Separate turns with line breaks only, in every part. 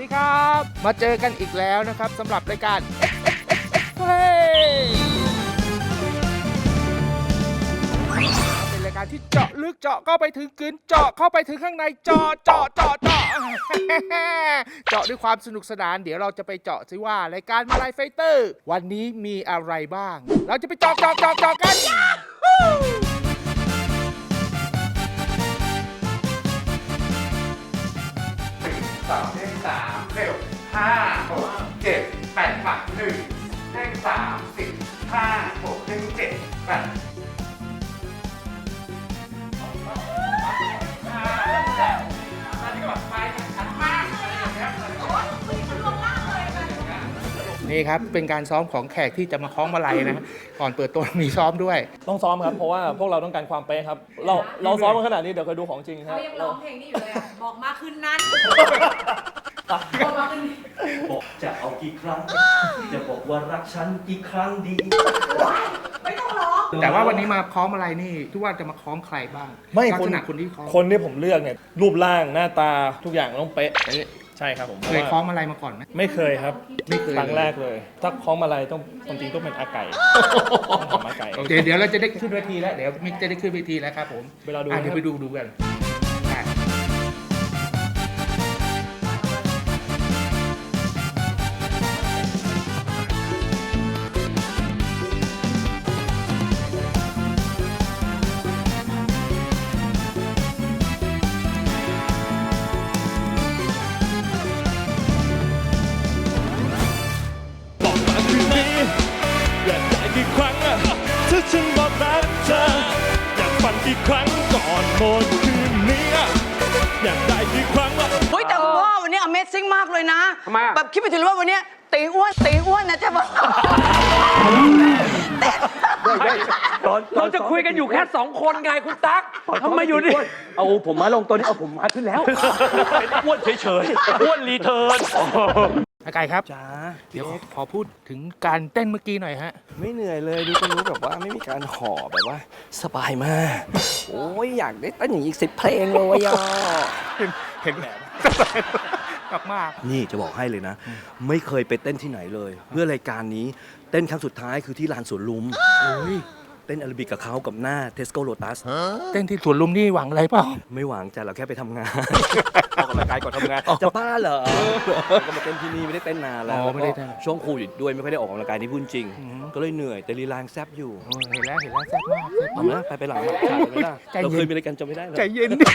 ดีครับ มาเจอกันอีกแล้วนะครับสำหรับรายการ Play เป็นรายการที่เจาะลึกเจาะเข้าไปถึงกลืนเจาะเข้าไปถึงข้างในเจาะเจาะเจาะเจาะ เจาะด้วยความสนุกสนาน เดี๋ยวเราจะไปเจาะซิว่ารายการมาลายไฟเตอร์ วันนี้มีอะไรบ้าง เราจะไปเจาะเจาะเจาะเจาะกัน เจ็ดแปดปักหนึ่งเลขสามสิบห้าหกเลขเจ็ดแปดนี่ครับ เป็นการซ้อมของแขกที่จะมาคล้องมาลัยนะก่อนเปิดตัวมีซ้อมด้วย
ต้องซ้อมครับ เพราะว่าพวกเราต้องการความเป๊ะครับ เราเราซ้อมมาขนาดนี้เดี๋ยวเคยดูของจริงครับ
เขายังร้องเพลงนี้อยู่เลยอะบอกมาคืนนั้น บอกมาคืนนี้
บอกจะเอากี่ครั้ง จะบอกว่ารักฉันกี่ครั้งดี
ไม่ต้องร้อง
แต่ว่าวันนี้มาคล้องมาลัยนี่ทุกว่าจะมาคล้องใครบ้าง
ไม่
ลัก
คน
ษณะคนที่คล้อง
คนที่ผมเลือกเนี่ย รูปร่างหน้าตาทุกอย่างต้องเป๊ะใช่ครับผม
เคยคล้องมาลัยมาก่อนไหม
ไม่เคยครับ
ไม่เคย
ครั้ง
เลย
แรกเลย ถ้าคล้องมาลัยต้องจริงๆต้องเป็นอาไก่ต้องถามอาไก่
โอเคเดี๋ยวเราจะได้ขึ้นเวทีแล้วเดี๋ยวมิกจะได้ขึ้นเวทีแล้วครับผม
เวลาดู
อะเดี๋ยว
ครับ
ไปดูดูกัน
เล
ยนะแบบคิดไปถึงเลยว่าวันนี้ตีอ้วนตีอ้วนนะจะบอก
เราจะคุยกันอยู่แค่สองคนไงคุณตั๊กทำไมอยู่นี่
เอาผมมาลงตัวนี้เอาผมมาขึ้นแล้ว
อ้วนเฉยๆอ้วนรีเทิร์น
อาไก่ครับ
จ้า
เดี๋ยวขอขอพูดถึงการเต้นเมื่อกี้หน่อยฮะ
ไม่เหนื่อยเลยดูก็รู้แบบว่าไม่มีการห่อแบบว่า สบายมาก โอ้ยอยากได้เต้นอย่างอีกสิบเพลงเลยอะ
เห็นแบบกลับ มาก
นี่จะบอกให้เลยนะ ไม่เคยไปเต้นที่ไหนเลย เพื่อรายการนี้เต้นครั้งสุดท้ายคือที่ลานสวนลุม
โอ้ย
เต้นอาราบิกกับเขากับหน้าเทสโก้โ t ตัส
เต้นที่สวนลุมนี่หวังอะไรเปล่า
ไม่หวังแต่เราแค่ไปทำงาน ออกกำลังกายก่อนทำงานจะบ้าเหรอก็มาเต้นที่นี่ไม่ได้เต้นนานแล้ว
อ๋อไม่ได้
แล้ว
เต้น
ก็ช่วงโควิดด้วยไม่ค่อยได้ออกกำลังกายนี่พูดจริง ก็เลยเหนื่อยแต่ลีลางแซบอยู่
โอ้ยเห็นแล้วเห็นแล้วแซ่บมากแซ่บ
เอา
มาก
นะไปไปหลังฉากเลยไหมล่ะ
ใจเย็น
เราเคยมีอะไรกันจำไม่ได้เหรอ
ใจเย็นดิ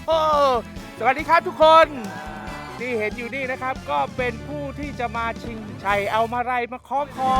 โหสวัสดีครับทุกคนที่เห็นอยู่นี่นะครับ ก็เป็นผู้ที่จะมาชิงชัยเอามาไรมาคอคอ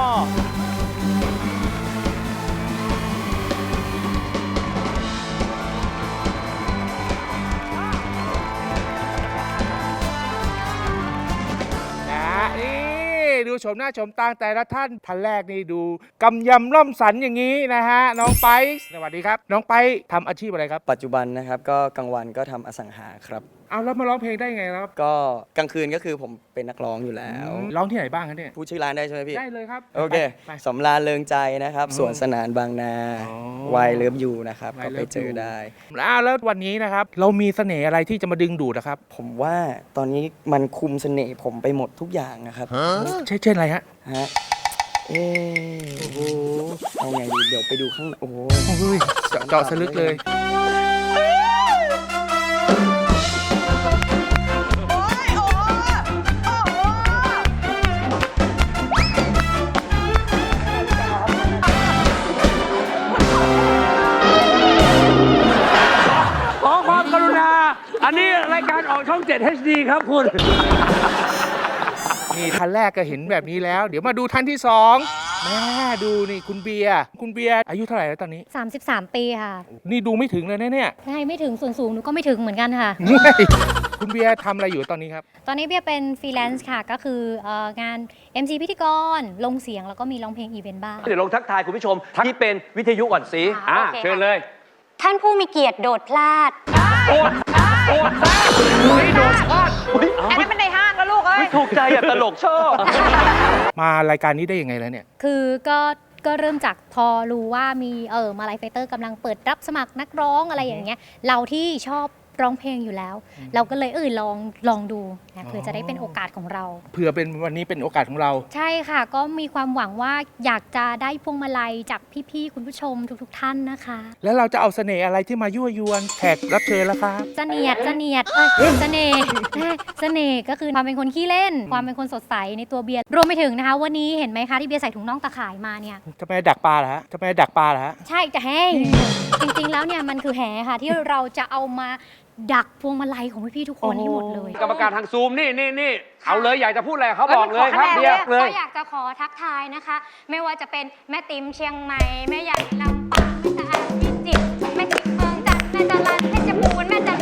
ดูชมหน้าชมตาแต่ละท่านท่านแรกนี่ดูกำยำล่อมสันอย่างนี้นะฮะน้องไปซ์สวัสดีครับ น้องไปซ์ทำอาชีพอะไรครับ
ปัจจุบันนะครับก็กลางวันก็ทำอสังหาครับ
เอาแล้วมาร้องเพลงได้ไงครับ
ก็กลางคืนก็คือผมเป็นนักร้องอยู่แล้ว
ร้องที่ไหนบ้างครับเนี่ย
พูดชื่อร้านได้ใช่ไหมพี่
ได้เลยครับ
โอเค
ไป
สำราญเริงใจนะครับ
อืม
สวนสนานบางนา
อ๋อ
วัยเลิฟยูนะครับ
วั
ก็
ย
ไป
Love
เจอ
You
ได้
อ่าแล้ววันนี้นะครับ เรามีเสน่ห์อะไรที่จะมาดึงดูดนะครับ
ผมว่าตอนนี้มันคุมเสน่ห์ผมไปหมดทุกอย่างนะครับ
ใช่เช่นอะไรฮะ
ฮะเออเอาไงดีเดี๋ยวไปดูข้างในโอ้โห
โอ้ยเจาะเจาะสลึกเลย
อันนี้รายการออกช่อง 7 HD ครับคุณ
นี่ท่านแรกก็เห็นแบบนี้แล้ว เดี๋ยวมาดูท่านที่สองแม่ดูนี่คุณเบียร์คุณเบียร์อายุเท่าไหร่แล้วตอนนี้
33 ปีค่ะ
นี่ดูไม่ถึงเลยนะเนี่ย
ใช่ไม่ถึงส่วนสูงหนูก็ไม่ถึงเหมือนกันค่ะ
เฮ้ยคุณเบียร์ทำอะไรอยู่ตอนนี้ครับ
ตอนนี้เบียเป็นฟรีแลนซ์ค่ะ ก็คือเอ่องาน MC พิธีกร ลงเสียงแล้วก็มีร้องเพลงอีเวนต์บ้าง
เดี๋ยวลงทักทายคุณผู้ชมที่เป็นวิทยุก่อนสิ
อ่า
อ่า
โอเค
เชิญเลย
ท่านผู้มีเกียรติโดดพลาด
โอ้ โดดซะไม่โดดพลาดอุ๊ย
อันนั้นมันในห้างแล้วลูกเอ้ย
ถูกใจอะตลกชอบ
มารายการนี้ได้ยังไงแล้วเนี่ย
คือก็ก็เริ่มจากพอรู้ว่ามีเออมาลายไฟเตอร์กำลังเปิดรับสมัครนักร้องอะไรอย่างเงี้ย เราที่ชอบร้องเพลงอยู่แล้ว เราก็เลยเออลองลองดูนะเผื่อจะได้เป็นโอกาสของเรา
เผื่อเป็นวันนี้เป็นโอกาสของเรา
ใช่ค่ะ ก็มีความหวังว่าอยากจะได้พวงมาลัยจากพี่ๆคุณผู้ชมทุกๆท่านนะคะ
แล้วเราจะเอาเสน่ห์อะไรที่มายั่วยวนแขกรับเชิญแล้วครับ
เสนียดเสนียดเอ้ยเสน่ห์แม่เสน่ห์ก็คือความเป็นคนขี้เล่น ความเป็นคนสดใสในตัวเบียร์รวมไปถึงนะคะ วันนี้เห็นไหมคะที่เบียร์ใส่ถุงน่องตะข่ายมาเนี่ย
จะไปดักปลาเหรอฮะจะไปดักปลาเหรอฮะ
ใช่จะแห้งจริงๆแล้วเนี่ยมันคือแหค่ะที่เราจะเอามาดักพวงมาลัยของพี่ๆทุกคนให้หมดเลย
กรรมการทางซูมนี่นี่นี่เอาเลยอยากจะพูดอะไรเขาบอกเลยครับ
เอ้ยมันขอคะแนน
เบียร์เลย
ก็อยากจะขอทักทายนะคะ ไม่ว่าจะเป็นแม่ติ๋มเชียงใหม่แม่ใหญ่ลำปางแม่ตะอานพิจิตรแม่ติ๋มเมืองจันทร์แม่ตะลันเพชรบูรณ์แม่ตะ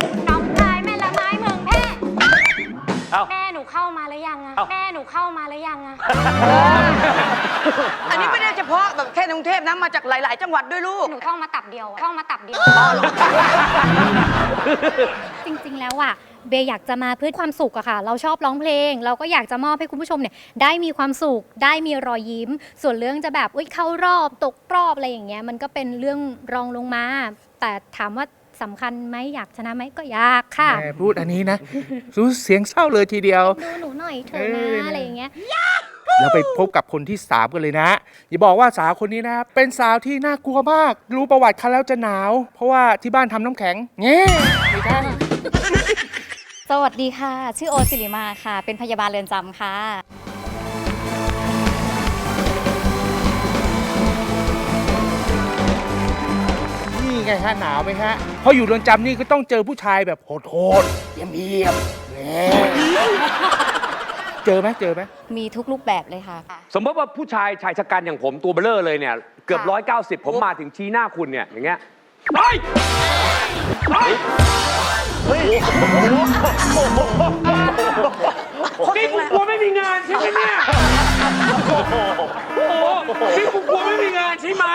เอ้า
แม่หนูเข้ามาหรือยังอะ
เอ้า
แม่หนูเข้ามาหรือยังอะ
อันนี้ไม่ได้เฉพาะแบบแค่ในกรุงเทพนะมาจากหลาย ๆ จังหวัดด้วยลูก
หนูเข้ามาตับเดียวอะเข้ามาตับเดียว จริงๆ แล้วอะเบย์อยากจะมาเพื่อความสุขอะค่ะ เราชอบร้องเพลง เราก็อยากจะมอบให้คุณผู้ชมเนี่ยได้มีความสุข ได้มีรอยยิ้ม ส่วนเรื่องจะแบบอุ้ยเข้ารอบตกรอบอะไรอย่างเงี้ยมันก็เป็นเรื่องรองลงมา แต่ถามว่า สำคัญไหมอยากชนะไหมก็อยากค่ะ
แม่พูดอันนี้นะ รู้เสียงเศร้าเลยทีเดียว
ดูหนูหน่อยเถอะ
เออ
นะอะไรอย่างเงี้ย
เราไปพบกับคนที่3กันเลยนะ อย่าบอกว่าสาวคนนี้นะ เป็นสาวที่น่ากลัวมาก รู้ประวัติเขาแล้วจะหนาว เพราะว่าที่บ้านทำน้ำแข็งเงี้ไม่ใช่
สวัสดีค่ะ ชื่อโอศิริมาค่ะ เป็นพยาบาลเรือนจำค่ะ
ไงฮะหนาวไหมฮะเพราะอยู่เรือนจำนี่ก็ต้องเจอผู้ชายแบบโหดๆเยี่ยมๆแหมเจอไหมเจอไหม
มีทุกรูปแบบเลยค่ะ
สมมติว่าผู้ชายชายชะกันอย่างผมตัวเบลเลอร์เลยเนี่ย เกือบ
ค่ะ
ร้อยเก้าสิบผมมาถึงชี้หน้าคุณเนี่ย อย่างเงี้ยเฮ้ยเฮ้ยเฮ้ยนี่กูกลัวไม่มีงานใช่ไหมเนี่ยโอ้โหนี่กูกลัวไม่มีงานใช่ไหม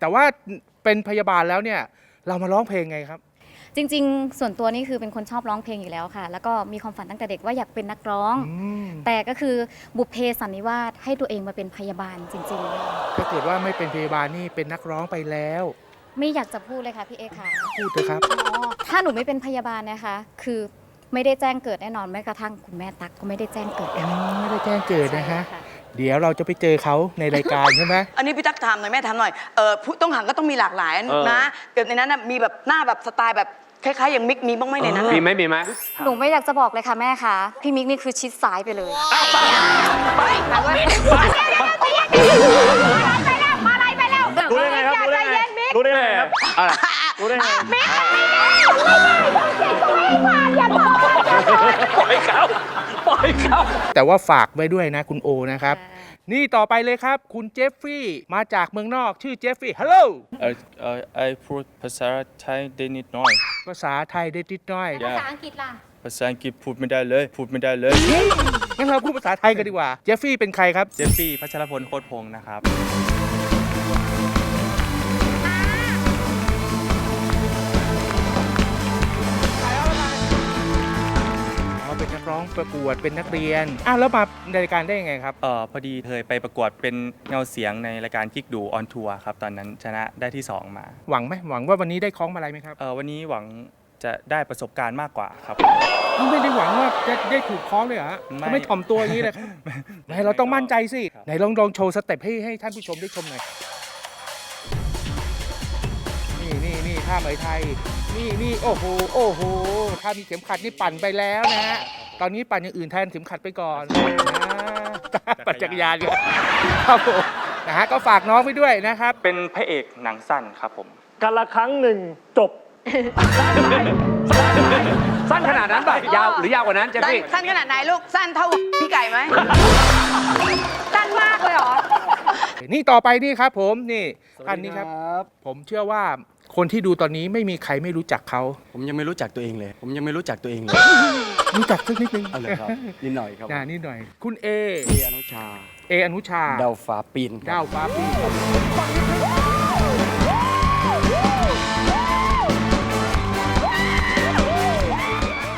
แต่ว่า เป็นพยาบาลแล้วเนี่ย เรามาร้องเพลงไงครับ
จริง ๆ ส่วนตัวนี่คือเป็นคนชอบร้องเพลงอยู่แล้วค่ะ แล้วก็มีความฝันตั้งแต่เด็กว่าอยากเป็นนักร้อง
อืม
แต่ก็คือบุพเพสันนิวาสให้ตัวเองมาเป็นพยาบาลจริง
ถ้าเกิดว่าไม่เป็นพยาบาลนี่เป็นนักร้องไปแล้ว
ๆ ไม่อยากจะพูดเลยค่ะพี่เอค่ะ
พูดเถอะครับ
อ๋อถ้าหนูไม่เป็นพยาบาลนะคะ คือไม่ได้แจ้งเกิดแน่นอนแม้กระทั่งคุณแม่ตั๊กก็ไม่ได้แจ้งเกิด
อืมไม่ได้แจ้งเกิดนะฮะ
ใช่ค่
เดี๋ยวเราจะไปเจอเขาในรายการใช่ไหม
อันนี้พี่ตั๊กถามหน่อยแม่ถามหน่อยเออผู้ต้องขังก็ต้องมีหลากหลาย
เออ
นะเกิดในนั้นน่ะมีแบบหน้าแบบสไตล์แบบคล้ายๆอย่างมิกมีบ้างไหมในนั้น
มี
น่ะ
ไหมมีไหม
หนูไม่อยากจะบอกเลยค่ะแม่คะพี่มิกนี่คือชิดซ้ายไปเลย
มาอะไรไปแล้ว
รู้ได้ไงครับรู้ได้ไงรู้ได้ไงครับ
อะไร
รู้ได้ไง
ปล่อยเขาปล่อยเขา
แต่ว่าฝากไว้ด้วยนะคุณโอนะครับ นี่ต่อไปเลยครับ คุณเจฟฟรีย์มาจากเมืองนอกชื่อเจฟฟรีย์ฮัลโหล
เออเออไอพูดภาษาไทยได้นิดหน่อย
ภาษาไทยได้นิดหน่อย
ภาษาอังกฤษล่ะ
ภาษาอังกฤษพูดไม่ได้เลย พูดไม่ได้เลย
งั้นเราพูดภาษาไทยกันดีกว่า เจฟฟรีย์เป็นใครครับ
เจฟฟี่พัชรพลโคตรพงศ์นะครับ
เป็นนักร้องประกวดเป็นนักเรียนอ้าวแล้วมาในรายการได้ยังไงครับ
เออพอดีเคยไปประกวดเป็นเงาเสียงในรายการกิ๊กดูออนทัวร์ครับ ตอนนั้นชนะได้ที่ 2 มา
หวังไหมหวังว่าวันนี้ได้คล้องมาลัยไหมครับ
เออวันนี้หวังจะได้ประสบการณ์มากกว่าครับ
อ้าวไม่ได้หวังว่าจะได้ถูกคล้องเลยเหรอฮะ
ไม่
ทำไม่ถ่อมตัวอย่างนี้เลยครับไหนเราต้องมั่นใจสิ
ครับ
ไหนลองลองโชว์สเต็ปให้ให้ท่านผู้ชมได้ชมหน่อย ท่าไหมไทย นี่นี่โอ้โหโอ้โหถ้ามีเข็มขัดนี่ปั่นไปแล้วนะฮะตอนนี้ปั่นอย่างอื่นแทนเข็มขัดไปก่อนนะปั่นจักรยานกันครับผมนะฮะก็ฝากน้องไปด้วยนะครับ
เป็นพระเอกหนังสั้นครับผม
กันละครั้งหนึ่งจบ
สั้นขนาดนั้นป่ะยาวหรือยาวกว่านั้นเจฟ
สั้น
ฟี่
สั้นขนาดไหนลูก สั้นเท่าพี่ไก่ไหม
สั้นมากเลยเหรอ
นี่ต่อไปนี่ครับผมนี่ท่านนี้ครับ ผมเชื่อว่า คนที่ดูตอนนี้ไม่มีใครไม่รู้จักเขา
ผมยังไม่รู้จักตัวเองเลย ผมยังไม่รู้จักตัวเองเลย
รู้จักสักนิดนึง
เอาเลยครับ นิดหน่อยครับ
อ่านิดหน่อย คุณเอ
เออนุชา
เออนุชา
ดาวฟ้าปีนครับ
ดาวฟ้าปี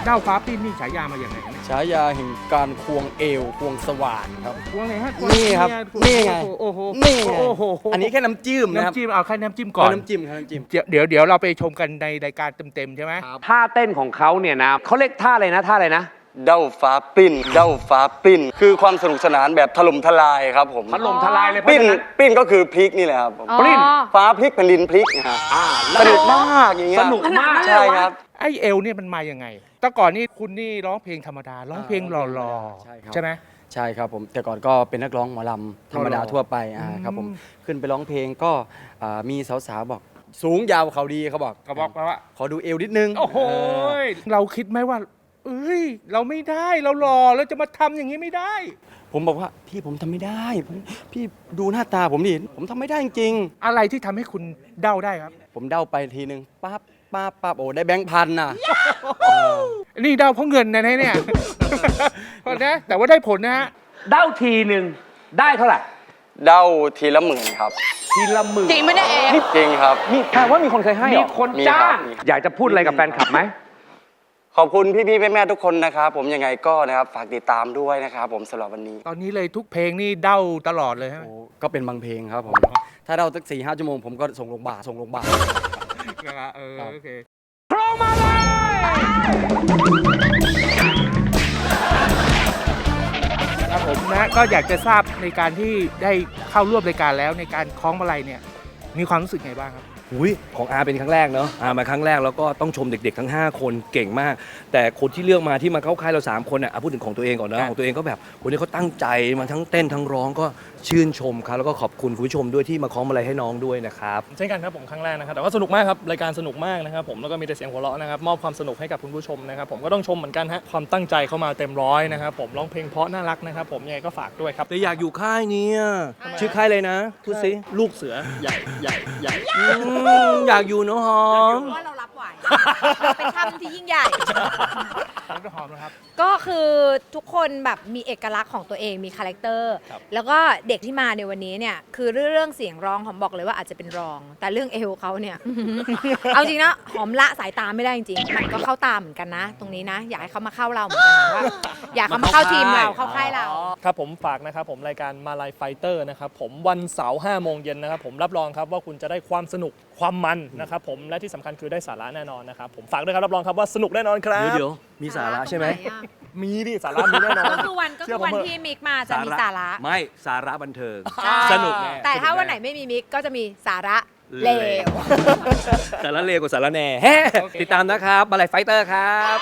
เด้าฟ้าปิ้นนี่ฉายามาอย่างไงเนี่ย
ฉายาแห่งการควงเอวควงสว่านครับ
ควงไงฮะควง
นี่ครับ
เมีย
นี่ไง
โอ้โห
นี่ไง
โอ้โห
อันนี้แค่น้ำจิ้มนะครับ
น้ำจิ้มเอาแค่น้ำจิ้มก่อน
เอาน้ำจิ้มครับน้ำจิ้ม
เดี๋ยวเดี๋ยวเดี๋ยวเราไปชมกันในรายการเต็มๆใช่ไหม
ท่าเต้นของเขาเนี่ยนะเขาเรียกท่าอะไรนะท่าอะไรนะ
เด้าฟ้าปิ้น เด้าฟ้าปิ้น คือความสนุกสนานแบบถล่มทลายครับผม
ถล่มทลายเลยเพราะ
ปิ้น
ฉะนั้น
ปิ้นก็คือพริกนี่แหละครับผม
ปลิ้น
ฟ้าพริกแผ่นดินพริกนะฮะ
อ่า
สนุกมากอย่างเงี้ย
สนุกมาก
ใช่ครับ
ไอเอลเนี่ยมันมายังไง แต่ก่อนนี่คุณนี่ร้องเพลงธรรมดา ร้องเพลงหล่อ
ใช่ครับ
ๆใช่ไหม
ใช่ครับผมแต่ก่อนก็เป็นนักร้องหมอลำธรรมดา
หล่อๆ
ทั่วไปอ่าครับผม
อืม
ขึ้นไปร้องเพลงก็อ่ามีสาวๆบอก สูงยาวเขาดีเขาบอก
ก็บอกไปว่า
ขอดูเอวนิดนึง
โอ้โห
เออ
เราคิดไหมว่า เอ้ย เราไม่ได้เราหล่อเราจะมาทำอย่างนี้ไม่ได้
ผมบอกว่าพี่ผมทำไม่ได้ผมพี่ดูหน้าตาผมดิผมทำไม่ได้จริง
อะไรที่ทำให้คุณเดาได้ครับ
ๆผมเด้าไปทีนึงปั๊บ ปั๊บปั๊บโอ้ได้แบงค์พันน่ะ
นี่เดาเพราะเงินนะเนี่ยเพราะนะแต่ว่าได้ผลนะฮะ
เด้าทีหนึ่งได้เท่าไหร่
เด้าทีละหมื่นครับ
ทีละหมื่น
จริงไม่ได้เอง
จริงครับ
มีแปลว่ามีคนเคยให้มีคน
มีครับ
จ้าง
มีครับ
อยากจะพูดอะไรกับแฟนคลับไหม
ขอบคุณพี่ๆแม่ๆทุกคนนะครับ ผมยังไงก็นะครับฝากติดตามด้วยนะครับผมสำหรับวันนี้
ตอนนี้เลยทุกเพลงนี่เด้าตลอดเลยฮะ
โอ้ก็เป็นบางเพลงครับผม ถ้าเราสักสี่ห้าชั่วโมงผมก็ส่งลงบาทส่งลงบาท
นะครับเออโอเค
โรมาเลย
ครับผมนะก็อยากจะทราบในการที่ได้เข้าร่วมรายการแล้วในการคล้องมาลัยเนี่ย มีความรู้สึกไงบ้างครับ
อุ้ยของอาเป็นครั้งแรกเนาะอามาครั้งแรกแล้วก็ต้องชมเด็กๆทั้ง 5 คนเก่งมาก แต่คนที่เลือกมาที่มาเข้าค่ายเรา 3 คนอะอะพูดถึงของตัวเองก่อน
ครั
นะ
บ
ของตัวเองก็แบบคนนี้เขาตั้งใจมาทั้งเต้นทั้งร้องก็ชื่นชมครับแล้วก็ขอบคุณคุณผู้ชมด้วยที่มาคล้องมาลัยให้น้องด้วยนะครับ
เช่นกันครับผมครั้งแรกนะครับแต่ว่าสนุกมากครับรายการสนุกมากนะครับผมแล้วก็มีแต่เสียงหัวเราะนะครับมอบความสนุกให้กับคุณผู้ชมนะครับผมก็ต้องชมเหมือนกันฮะความตั้งใจเข้ามาเต็มร้อยนะครับผมร้องเพลงเพราะน่ารักนะครับผมยังไงก็ฝากด้วยครับ
แต่อยากอยู่ค่ายเนี้ยชื่อค่ายเลยนะพูดสิ
ลูกเสือใหญ่ใหญ่ใหญ่
อืมอยากอยู่เนอะหอม
ว่าเรารับไหวเราเป็นถ้ำที่ยิ่งใหญ่
น้องหอมนะครับ
ก็คือทุกคนแบบมีเอกลักษณ์ของตัวเองมีคาแรคเตอร์แล้วก็เด็กที่มาในวันนี้เนี่ยคือเรื่องเรื่องเสียงร้องหอมบอกเลยว่าอาจจะเป็นรอง แต่เรื่องเอวเขาเนี่ย เอาจริงนะหอมละสายตาไม่ได้จริงๆมันก็เข้าตามเหมือนกันนะ ตรงนี้นะ อยากให้เขามาเข้าเราเหมือนกันนะว่าอยากเขามาเข้าทีมเราเข้าค่ายเรา
ครับผมฝากนะครับผมรายการมาลายไฟเตอร์นะครับผมวันเสาร์5โมงเย็นนะครับผมรับรองครับว่าคุณจะได้ความสนุกความมันนะครับผมและที่สำคัญคือได้สาระแน่นอนนะครับผมฝากด้วยครับรับรองครับว่าสนุกแน่นอนครับ
เดี๋ยวๆมีสาระใช่ไหม
มีดิสาระมีแน่นอน
ก็คือวันก็
เชื่
คืออวัน
ผมเถอะ
ที่มิกมาจะมีสาระ
ไม่สาระบันเทิง
ใช่
สนุกแน่
แต่ถ้า
สก
วันไหน
แไม่
มีมิกก็จะมีสาระเลว
สาระเลวกว่าสาระแหน่แฮะติดตามนะครับมาลายไฟเตอร์ครับ